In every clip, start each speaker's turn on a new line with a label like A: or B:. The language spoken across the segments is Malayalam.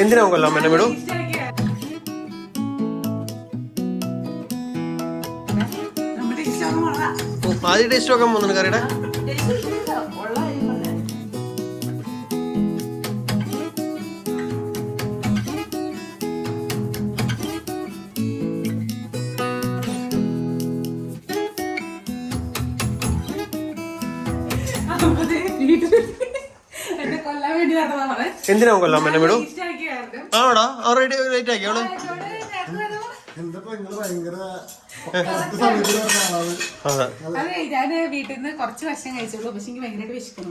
A: എന്തിനാ കൊല്ലാം എന്നെ വിടും? ആദ്യം ടേസ്റ്റ് നോക്കാൻ പോകുന്നുണ്ട് കറിയുടെ എന്തിനാ കൊല്ലാം എന്നെ വിടും ആണോടാ റെഡി ലേറ്റ് ആക്കി
B: അവൾ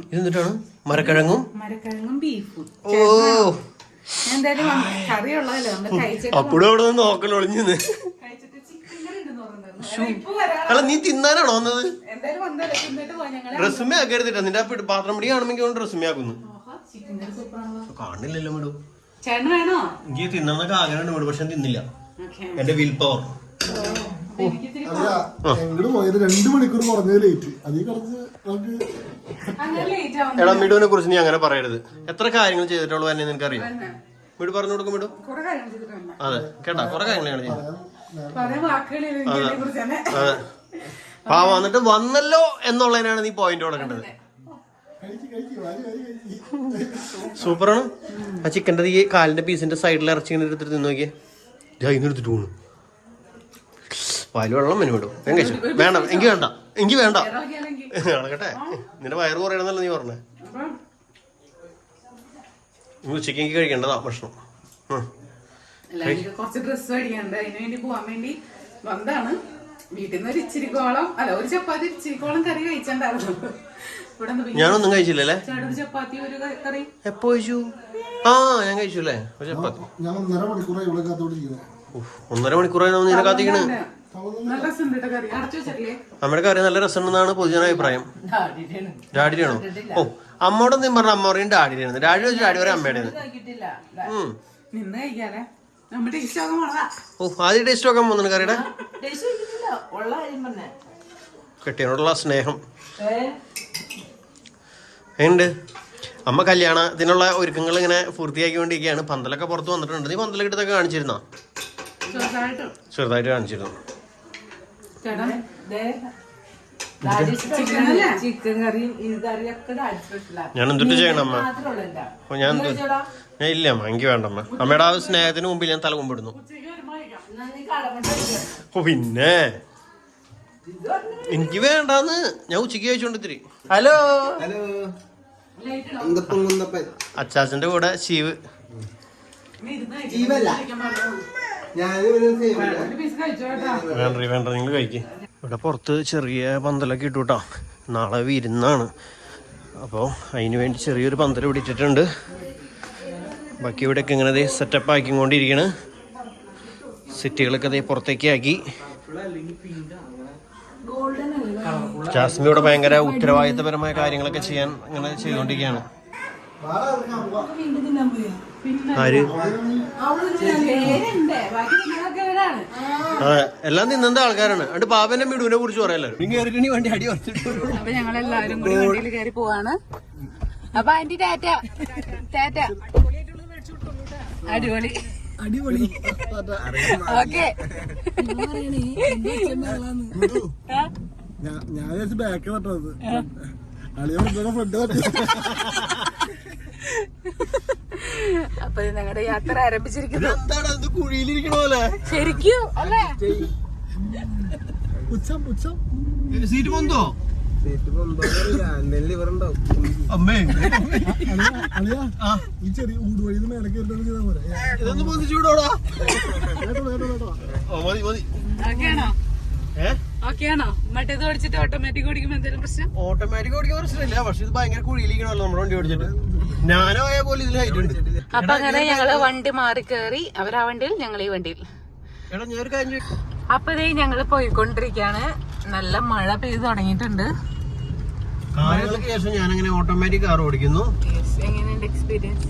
A: ഇതെന്നിട്ടാണ് മരക്കിഴങ്ങും?
B: മരക്കിഴങ്ങും ബീഫും.
A: ഓ. അപ്പോഴും അവിടെ നിന്ന് നോക്കൽ ഒളിഞ്ഞു
B: ചിക്കൻ ഉണ്ടെന്ന് പറഞ്ഞിട്ടുണ്ടായിരുന്നു. ഇപ്പൊ വരാം
A: അല്ല നീ തിന്നാനാണോ വന്നത്?
B: എന്തായാലും വന്നല്ലേ തിന്നിട്ട് പോവാ ഞങ്ങൾ.
A: റെസുമേ ആക്കരുതിട്ടാ. നിന്റെ ആ പാത്രം പിടി കാണുമ്പോൾ റെസുമേ ആക്കുന്നു. കാണില്ലല്ലോ മേഡം
B: ചേട്ടന് വേണോ?
A: എനിക്ക് ആഗ്രഹമുണ്ട് വിടും പക്ഷെ തിന്നില്ല. എന്റെ വിൽ പവർ.
C: അല്ല എങ്ങോട്ട് പോയത്? രണ്ടു മണിക്കൂർ കുറഞ്ഞത് ലേറ്റ് കുറച്ച് നമുക്ക്
B: അങ്ങനെ ലേറ്റ് ആവുന്നു
A: എടാ മിടുവിനെ കുറിച്ച് നീ അങ്ങനെ പറയരുത്. എത്ര കാര്യങ്ങൾ ചെയ്തിട്ടുള്ളൂ എന്നെ നിനക്കറിയാം? മിടു പറഞ്ഞു കൊടുക്കും മിടു.
B: കുറെ കാര്യങ്ങൾ ചെയ്തിട്ടുണ്ട്
A: അതെ കേട്ടാ കുറെ കാര്യങ്ങളാണ് ചെയ്തത്. അതെ പാവ എന്നിട്ട് വന്നല്ലോ എന്നുള്ളതിനാണ് നീ പോയിന്റ് കൊടുക്കേണ്ടത്. സൂപ്പറാണ്. ആ ചിക്കന്റെ ഈ കാലിന്റെ പീസിന്റെ സൈഡിൽ ഇറച്ചി ഇങ്ങനെ എടുത്തിട്ട് തിന്ന് നോക്കിയേ. ഞാൻ ഇന്ന് എടുത്തിട്ട് പോണു പാൽ വെള്ളം മെനു വിടും ഞാൻ കഴിച്ചു. വേണ്ട എനിക്ക് വേണ്ട എനിക്ക് വേണ്ട.
B: കേട്ടെ
A: നടക്കട്ടെ. നിന്റെ വയറ് കുറയണമെന്നല്ല നീ പറഞ്ഞേ. ഉച്ചയ്ക്ക് എനിക്ക് കഴിക്കേണ്ടതാ ഭക്ഷണം.
B: കുറച്ച് ഡ്രസ്സ് മേടിക്കാനുണ്ട്. അതിന് വേണ്ടി പോവാൻ വേണ്ടി വന്നതാണ്. വീട്ടിൽ നിന്ന് ഒരു ഇച്ചിരിക്കോളം അല്ല ഒരു ചപ്പാത്തി ഇച്ചിരിക്കോളം കറി കഴിച്ചിട്ടുണ്ടായിരുന്നു. നിന്ന്
A: ഞാനൊന്നും കഴിച്ചില്ലല്ലേ?
B: ചപ്പാത്തി ഒരു കറി.
A: എപ്പോ കഴിച്ചു? ആ ഞാൻ കഴിച്ചു അല്ലേ? ഒരു ചപ്പാത്തി.
C: ഞാൻ ഒന്നര മണിക്കൂറായി ഇവിടെ
A: ഒന്നര മണിക്കൂറായി നമ്മൾ നിന്നെ കാത്തിക്കണ്
B: നല്ല രസമുണ്ട് കേട്ടോ കറി.
A: നല്ല രസമുണ്ടെന്നാണ് പൊതുജന അഭിപ്രായം. ഡാഡിയാണോ ഓ അമ്മയോട് നീ പറഞ്ഞ അമ്മ പറയും ഡാഡിയാണ് ഡാഡി വെച്ച് ഡാഡി പറയും അമ്മയുടെ
B: നമ്മുടെ
A: ഓ ആദ്യം ടേസ്റ്റ് നോക്കാൻ പോകുന്നുണ്ട് കറിയുടെ? കെട്ടിയനോടുള്ള സ്നേഹം. ഉണ്ട് അമ്മ കല്യാണത്തിനുള്ള ഒരുക്കങ്ങൾ ഇങ്ങനെ പൂർത്തിയാക്കിക്കൊണ്ടിരിക്കുകയാണ്. പന്തലൊക്കെ പുറത്ത് വന്നിട്ടുണ്ട്. നീ പന്തലൊക്കെ എടുത്തൊക്കെ കാണിച്ചിരുന്നോ?
B: ചെറുതായിട്ട്.
A: ചെറുതായിട്ട് കാണിച്ചിരുന്നു. ഞാൻ എന്തിട്ട് ചെയ്യണം അമ്മ? അപ്പൊ ഞാൻ ഞാൻ ഇല്ല അമ്മ. എനിക്ക് വേണ്ട അമ്മ. അമ്മയുടെ ആ സ്നേഹത്തിന് മുമ്പിൽ ഞാൻ തല കൊമ്പിടുന്നു
D: എന്നാ നീ കടമട്ട
A: ഓ പിന്നെ? എനിക്ക് വേണ്ടാന്ന്. ഞാൻ ഉച്ചയ്ക്ക് കഴിച്ചോണ്ടിത്തിരി. ഹലോ?
E: ഹലോ?
A: അച്ചാച്ചന്റെ കൂടെ ശിവ്. വേണ്ട വേണ്ട നിങ്ങൾ കഴിക്ക്. ഇവിടെ പുറത്ത് ചെറിയ പന്തലൊക്കെ ഇട്ടു കേട്ടോ നാളെ വിരുന്നാണ്. അപ്പോൾ അതിന് വേണ്ടി ചെറിയൊരു പന്തൽ ഇവിടെ ഇട്ടിട്ടുണ്ട് ബാക്കി ഇവിടെയൊക്കെ ഇങ്ങനെ ദേ സെറ്റപ്പ് ആക്കിക്കൊണ്ടിരിക്കണ്. സിറ്റികളൊക്കെ ദേ പുറത്തേക്ക് ആക്കി ജാസ്മി ഇവിടെ ഭയങ്കര ഉത്തരവാദിത്തപരമായ കാര്യങ്ങളൊക്കെ ചെയ്യാൻ ചെയ്തുകൊണ്ടിരിക്കുകയാണ് ആര്?
B: ഇവരാണ്
A: അതെ എല്ലാം തിന്നണ്ട ആൾക്കാരാണ്. എന്നിട്ട് പാപ്പന്റെ മിടുവിനെ കുറിച്ച് പറയാലോ നീ കയറിയിട്ട് വണ്ടി അടി
B: അപ്പൊ ഞങ്ങളെല്ലാരും കൂടി വണ്ടിയിൽ കയറി പോവാണ്. അപ്പൊ ആന്റി ടാറ്റ ടാറ്റ. അടിപൊളി.
C: അടിപൊളി.
B: ഓക്കെ.
C: ഞാൻ ബാക്ക് തട്ടത്
B: അപ്പൊ ഞങ്ങളുടെ യാത്ര ആരംഭിച്ചിരിക്കുന്നു. ശരിക്കും അല്ലേ?
C: പുച്ഛം പുച്ഛം.
A: സീറ്റ് പൊന്തോ? അമ്മേ.
C: ഈ ചെറിയ ഊടുവഴിയിൽ മേലെ കയറി ചെയ്താൽ പോലെ
A: ഇതൊന്ന് പൊന്തിച്ചൂടോടാ
C: വേട്ടോ. വേട്ടോ വേട്ടോ
A: ഓ മതി മതി.
B: ഓക്കെ മറ്റേത് ഓടിച്ചിട്ട് ഓട്ടോമാറ്റിക് ഓടിക്കുമ്പോ എന്തെങ്കിലും പ്രശ്നം?
A: ഓട്ടോമാറ്റിക് ഓടിക്കാൻ പ്രശ്നമില്ല. പക്ഷെ ഇത് ഭയങ്കര കുഴിയിലിരിക്കണല്ലോ നമ്മുടെ വണ്ടി ഓടിച്ചിട്ട്. ഞാനോ ആയ പോലെ ഇതിൽ ഹൈറ്റ് ഉണ്ട്.
B: അപ്പൊ അങ്ങനെ ഞങ്ങൾ വണ്ടി മാറി കേറി. അവരാ വണ്ടിയിൽ ഞങ്ങൾ ഈ വണ്ടിയിൽ അപ്പൊ ഇതേ ഞങ്ങൾ പോയിക്കൊണ്ടിരിക്കാണ്. നല്ല മഴ പെയ്ത് തുടങ്ങിയിട്ടുണ്ട്.
A: ശേഷം ഞാൻ അങ്ങനെ ഓട്ടോമാറ്റിക് കാർ ഓടിക്കുന്നു
B: എങ്ങനെയുണ്ട് എക്സ്പീരിയൻസ്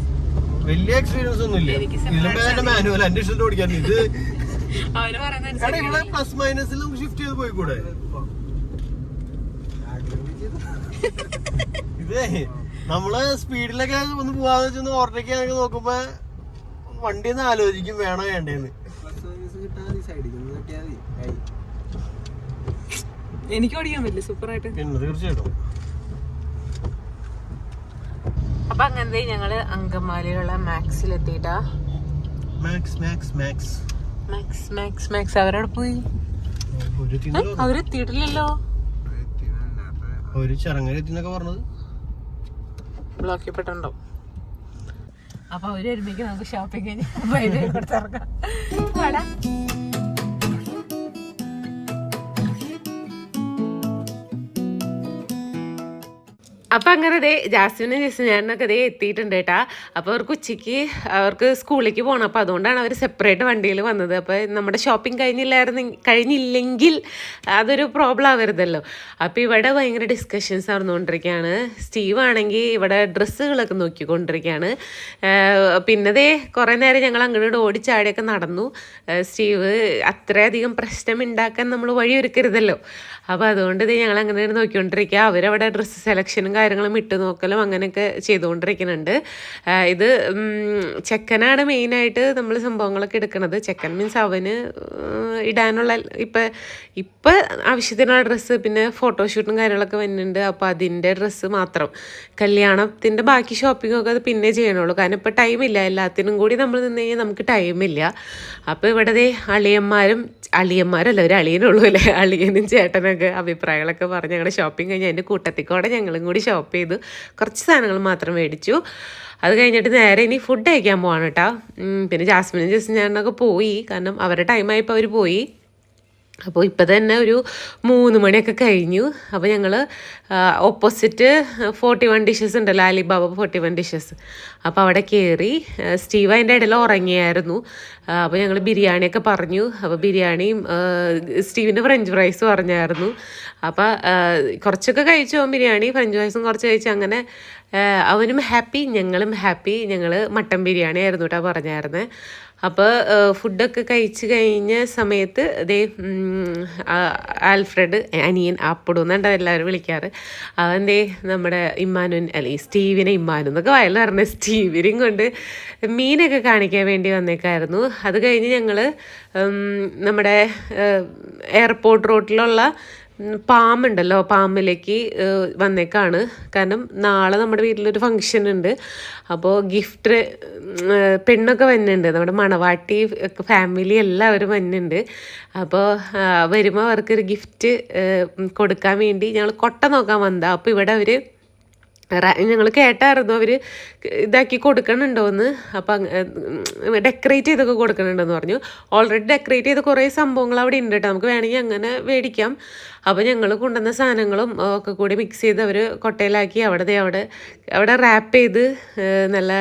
A: വലിയ എക്സ്പീരിയൻസ് ഒന്നും ഇല്ല ഇതിലും മാനുവൽ എന്റെ ഓടിക്കാൻ ഇത് അവർ പ്ലസ് മൈനസിൽ ഷിഫ്റ്റ് ചെയ്ത് പോയിക്കൂടെ? ഇതേ നമ്മൾ സ്പീഡിലൊക്കെ ഒന്ന് പോവാന്ന് വെച്ചൊന്ന് ഓവർടേക്ക് നോക്കുമ്പോ വണ്ടി ഒന്ന് ആലോചിക്കും വേണോ വേണ്ടേന്ന്.
B: എനിക്ക് ഓടിക്കാൻ പറ്റില്ല സൂപ്പർ ആയിട്ട്
A: പിന്നെ തീർച്ചയായിട്ടും.
F: അപ്പൊ അങ്ങനത്തെ ഞങ്ങൾ അങ്കമാലിയുള്ള മാക്സിലെത്തിയിട്ടാ
A: max max max
F: max max max അവരോട് പോയി? അവരെത്തിയിട്ടില്ലല്ലോ
A: ഒരു ചടങ്ങരെത്തിന്നൊക്കെ പറഞ്ഞത്.
F: ബ്ലോക്ക് ചെയ്യപ്പെട്ടുണ്ടോ അപ്പൊ അവർ വരുമ്പോഴേക്ക് നമുക്ക് ഷോപ്പിംഗ് കഴിഞ്ഞ് കൊടുത്തിറങ്ങാം. അപ്പൊ അങ്ങനെ ദേ ജാസ്മിനും ജസ്മിനൊക്കെ ദേ എത്തിയിട്ടുണ്ട് കേട്ടാ. അപ്പോൾ അവർക്ക് ഉച്ചയ്ക്ക് അവർക്ക് സ്കൂളിലേക്ക് പോകണം അപ്പൊ അതുകൊണ്ടാണ് അവർ സെപ്പറേറ്റ് വണ്ടിയിൽ വന്നത്. അപ്പോൾ നമ്മുടെ ഷോപ്പിംഗ് കഴിഞ്ഞില്ലായിരുന്നു കഴിഞ്ഞില്ലെങ്കിൽ അതൊരു പ്രോബ്ലം ആവരുതല്ലോ. അപ്പോൾ ഇവിടെ ഭയങ്കര ഡിസ്കഷൻസ് നടന്നുകൊണ്ടിരിക്കുകയാണ്. സ്റ്റീവ് ആണെങ്കിൽ ഇവിടെ ഡ്രസ്സുകളൊക്കെ നോക്കിക്കൊണ്ടിരിക്കുകയാണ്. പിന്നെ ദേ കുറേ നേരം ഞങ്ങൾ അങ്ങോട്ട് ഓടിച്ചാടിയൊക്കെ നടന്നു. സ്റ്റീവ് അത്രയധികം പ്രശ്നം ഉണ്ടാക്കാൻ നമ്മൾ വഴിയൊരുക്കരുതല്ലോ. അപ്പോൾ അതുകൊണ്ട് ഇത് ഞങ്ങൾ അങ്ങനെ നോക്കിക്കൊണ്ടിരിക്കുക അവരവിടെ ഡ്രസ്സ് സെലക്ഷനും കാര്യങ്ങളും ഇട്ട് നോക്കലും അങ്ങനെയൊക്കെ ചെയ്തുകൊണ്ടിരിക്കുന്നുണ്ട്. ഇത് ചെക്കനാണ് മെയിനായിട്ട് നമ്മൾ സംഭവങ്ങളൊക്കെ എടുക്കുന്നത് ചെക്കൻ മീൻസ് അവന് ഇടാനുള്ള ഇപ്പം ഇപ്പം ആവശ്യത്തിനുള്ള ഡ്രസ്സ് പിന്നെ ഫോട്ടോഷൂട്ടും കാര്യങ്ങളൊക്കെ വരുന്നുണ്ട് അപ്പോൾ അതിന്റെ ഡ്രസ്സ് മാത്രം. കല്യാണത്തിന്റെ ബാക്കി ഷോപ്പിങ്ങൊക്കെ അത് പിന്നെ ചെയ്യണുള്ളൂ. കാരണം ഇപ്പോൾ ടൈമില്ല എല്ലാത്തിനും കൂടി നമ്മൾ നിന്ന് കഴിഞ്ഞാൽ നമുക്ക് ടൈമില്ല അപ്പോൾ ഇവിടെ അളിയന്മാരും അളിയന്മാരല്ല ഒരു അളിയനുള്ളൂ അല്ലേ? അളിയനും ചേട്ടനൊക്കെ അഭിപ്രായങ്ങളൊക്കെ പറഞ്ഞ് ഞങ്ങളുടെ ഷോപ്പിംഗ് കഴിഞ്ഞ് അതിന്റെ കൂട്ടത്തിക്കൂടെ ഞങ്ങളും കൂടി ഷോപ്പ് ചെയ്തു. കുറച്ച് സാധനങ്ങൾ മാത്രം മേടിച്ചു. അത് കഴിഞ്ഞിട്ട് നേരെ ഇനി ഫുഡ് കഴിക്കാൻ പോവാണ് കേട്ടോ. പിന്നെ ജാസ്മിനും ചേട്ടനൊക്കെ പോയി. കാരണം അവരുടെ ടൈമായപ്പോൾ അവർ പോയി. അപ്പോൾ ഇപ്പോൾ തന്നെ ഒരു മൂന്ന് മണിയൊക്കെ കഴിഞ്ഞു. അപ്പോൾ ഞങ്ങൾ ഓപ്പോസിറ്റ് ഫോർട്ടി വൺ ഡിഷസ് ഉണ്ടല്ലോ അലിബാബ ഫോർട്ടി വൺ ഡിഷസ് അപ്പോൾ അവിടെ കയറി സ്റ്റീവ് അതിന്റെ ഇടയിൽ ഉറങ്ങിയായിരുന്നു. അപ്പോൾ ഞങ്ങൾ ബിരിയാണിയൊക്കെ പറഞ്ഞു. അപ്പോൾ ബിരിയാണിയും സ്റ്റീവിന്റെ ഫ്രഞ്ച് ഫ്രൈസ് പറഞ്ഞായിരുന്നു. അപ്പോൾ കുറച്ചൊക്കെ കഴിച്ചു. പോകും ബിരിയാണി ഫ്രഞ്ച് ഫ്രൈസും കുറച്ച് കഴിച്ചു. അങ്ങനെ അവനും ഹാപ്പി ഞങ്ങളും ഹാപ്പി. ഞങ്ങൾ മട്ടൻ ബിരിയാണി ആയിരുന്നു കേട്ടോ പറഞ്ഞായിരുന്നത് അപ്പോൾ ഫുഡൊക്കെ കഴിച്ച് കഴിഞ്ഞ സമയത്ത് ദേ ആൽഫ്രഡ് അനിയൻ ആപ്പിടും എന്നാണ് എല്ലാവരും വിളിക്കാറ്. അവൻ ദേ നമ്മുടെ ഇമ്മാനുൻ അല്ലെ സ്റ്റീവിനെ ഇമ്മാനു എന്നൊക്കെ വയൽ പറഞ്ഞ സ്റ്റീവിനെയും കൊണ്ട് മീനൊക്കെ കാണിക്കാൻ വേണ്ടി വന്നേക്കായിരുന്നു. അത് കഴിഞ്ഞ് ഞങ്ങൾ നമ്മുടെ എയർപോർട്ട് റോട്ടിലുള്ള പാമ്പുണ്ടല്ലോ പാമ്പിലേക്ക് വന്നേക്കാണ്. കാരണം നാളെ നമ്മുടെ വീട്ടിലൊരു ഫങ്ഷൻ ഉണ്ട്. അപ്പോൾ ഗിഫ്റ്റ് പെണ്ണൊക്കെ വന്നിട്ടുണ്ട്. നമ്മുടെ മണവാട്ടി ഫാമിലി എല്ലാവരും വന്നിട്ടുണ്ട് അപ്പോൾ വരുമ്പോൾ അവർക്കൊരു ഗിഫ്റ്റ് കൊടുക്കാൻ വേണ്ടി ഞങ്ങൾ കൊട്ട നോക്കാൻ വന്നതാണ് അപ്പോൾ ഇവിടെ അവർ ഞങ്ങൾ കേട്ടായിരുന്നു. അവർ ഇതാക്കി കൊടുക്കണുണ്ടോയെന്ന് അപ്പം ഡെക്കറേറ്റ് ചെയ്തൊക്കെ കൊടുക്കണുണ്ടെന്ന് പറഞ്ഞു. ഓൾറെഡി ഡെക്കറേറ്റ് ചെയ്ത കുറേ സംഭവങ്ങൾ അവിടെ ഉണ്ട് കേട്ടോ. നമുക്ക് വേണമെങ്കിൽ അങ്ങനെ മേടിക്കാം. അപ്പോൾ ഞങ്ങൾ കൊണ്ടുവന്ന സാധനങ്ങളും ഒക്കെ കൂടി മിക്സ് ചെയ്ത് അവർ കൊട്ടയിലാക്കി അവിടെ അവിടെ അവിടെ റാപ്പ് ചെയ്ത് നല്ല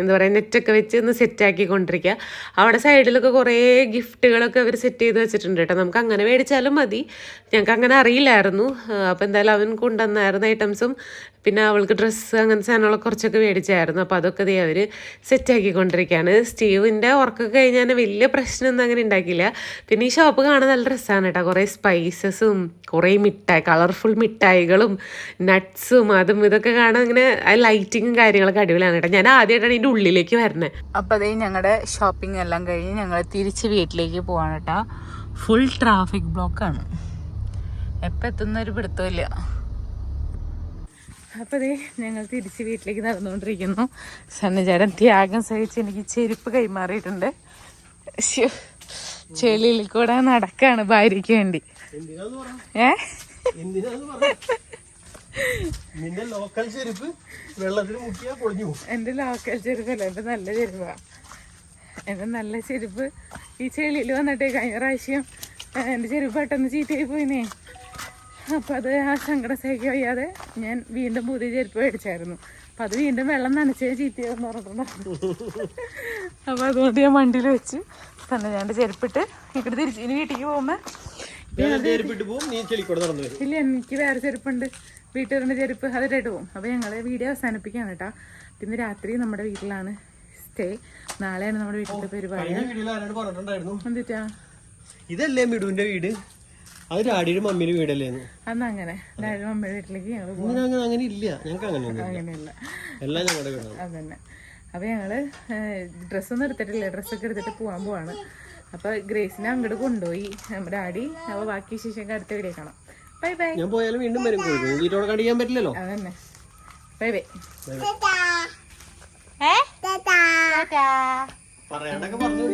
F: എന്താ പറയുക നെറ്റൊക്കെ വെച്ച് ഒന്ന് സെറ്റാക്കി കൊണ്ടിരിക്കുക അവിടെ സൈഡിലൊക്കെ കുറേ ഗിഫ്റ്റുകളൊക്കെ അവർ സെറ്റ് ചെയ്ത് വെച്ചിട്ടുണ്ട് കേട്ടോ. നമുക്ക് അങ്ങനെ മേടിച്ചാലും മതി. ഞങ്ങൾക്ക് അങ്ങനെ അറിയില്ലായിരുന്നു. അപ്പോൾ എന്തായാലും അവൻ കൊണ്ടുവന്നായിരുന്ന ഐറ്റംസും പിന്നെ അവൾക്ക് ഡ്രസ്സ് അങ്ങനത്തെ സാധനങ്ങളൊക്കെ കുറച്ചൊക്കെ മേടിച്ചായിരുന്നു. അപ്പോൾ അതൊക്കെ അവർ സെറ്റാക്കി കൊണ്ടിരിക്കുകയാണ് സ്റ്റീവിന്റെ ഉറക്കൊക്കെ കഴിഞ്ഞാൽ വലിയ പ്രശ്നമൊന്നും അങ്ങനെ ഉണ്ടാക്കില്ല പിന്നെ ഈ ഷോപ്പ് കാണാൻ നല്ല ഡ്രസ്സാണ് കേട്ടോ. കുറേ സ്പൈസസും കുറേ മിഠായി കളർഫുൾ മിഠായികളും നട്ട്സും അതും ഇതൊക്കെ കാണാൻ ഇങ്ങനെ ലൈറ്റിങ്ങും കാര്യങ്ങളൊക്കെ അടിപൊളിയാണ് കേട്ടോ. ഞാൻ ആദ്യമായിട്ടാണ് ഇതിന്റെ ഉള്ളിലേക്ക് വരുന്നത്
B: അപ്പോൾ അതേ ഞങ്ങളുടെ ഷോപ്പിംഗ് എല്ലാം കഴിഞ്ഞ് ഞങ്ങൾ തിരിച്ച് വീട്ടിലേക്ക് പോവാണ് കേട്ടോ. ഫുൾ ട്രാഫിക് ബ്ലോക്കാണ് എപ്പോൾ എത്തുന്ന ഒരു പിടുത്തമില്ല
F: അപ്പോൾ ദേ ഞങ്ങൾ തിരിച്ച് വീട്ടിലേക്ക് നടന്നുകൊണ്ടിരിക്കുന്നു സന്നിചാരൻ ത്യാഗം സഹിച്ച് എനിക്ക് ചെരുപ്പ് കൈമാറിയിട്ടുണ്ട്. ചെളിയിൽ കൂടെ നടക്കാണ് ഭാര്യയ്ക്ക് വേണ്ടി. ഏ?
A: നിന്റെ ലോക്കൽ ചെരുപ്പ് വെള്ളത്തിൽ മുക്കിയാ പൊളിഞ്ഞു പോകും.
F: എന്റെ ലോക്കൽ ചെരുപ്പല്ല എന്റെ നല്ല ചെരുപ്പാ. എന്റെ നല്ല ചെരുപ്പ് ഈ ചെളിയിൽ വന്നിട്ട് കഴിഞ്ഞ പ്രാവശ്യം എന്റെ ചെരുപ്പ് പെട്ടെന്ന് ചീത്തയായി പോയിനേ. അപ്പം അത് ആ സങ്കടം സഹിക്കാൻ വയ്യാതെ ഞാൻ വീണ്ടും പുതിയ ചെരുപ്പ് മേടിച്ചായിരുന്നു. അപ്പം അത് വീണ്ടും വെള്ളം നനച്ചേ ചീത്തയാന്ന് പറഞ്ഞിട്ടുണ്ടായിരുന്നു. അപ്പോൾ അതുകൊണ്ട് ഞാൻ വണ്ടിയിൽ വെച്ച് തന്നെ ഞാൻ ചെരുപ്പിട്ട് ഇവിടെ തിരിച്ചു ഇനി വീട്ടിലേക്ക് പോകുമ്പോൾ ഇല്ല എനിക്ക് വേറെ ചെരുപ്പുണ്ട്. വീട്ടുകാരുടെ ചെരുപ്പ് അതിലിട്ട് പോകും അപ്പോൾ ഞങ്ങൾ വീഡിയോ അവസാനിപ്പിക്കുകയാണ് കേട്ടോ. പിന്നെ രാത്രി നമ്മുടെ വീട്ടിലാണ് സ്റ്റേ നാളെയാണ് നമ്മുടെ വീട്ടിലെ പരിപാടി. എന്തിട്ടാ?
A: ഇതല്ലേ മിടുവിന്റെ വീട്? അത് രാടിയുടെ മമ്മിയുടെ വീടല്ലേ
B: അന്ന് അങ്ങനെ. ഡാഡി മമ്മിയുടെ വീട്ടിലേക്ക് ഞങ്ങൾ
A: അങ്ങനെ ഇല്ല. ഞങ്ങൾക്ക് അങ്ങനെ
B: അങ്ങനെയല്ല.
A: എല്ലാം ഞങ്ങളുടെ വീടാണ്.
B: അതന്നെ. അപ്പൊ ഞങ്ങൾ ഡ്രസ്സൊന്നും എടുത്തിട്ടില്ല. ഡ്രസ്സൊക്കെ എടുത്തിട്ട് പോകാൻ പോവാണ്. അപ്പോൾ ഗ്രേസിനെ അങ്ങോട്ട് കൊണ്ടുപോയി. നമ്മുടെ ഡാഡി അപ്പോൾ ബാക്കി ശേഷം അടുത്ത വീഡിയോ കാണാം. Bye bye.
A: ഞാൻ പോയാലും വീണ്ടും വരും. കോഴിക്കോട് കണ്ടു കടിക്കാൻ പറ്റില്ലല്ലോ?
B: അതന്നെ. Bye bye.
A: പറയാണ്ടൊക്കെ പറഞ്ഞു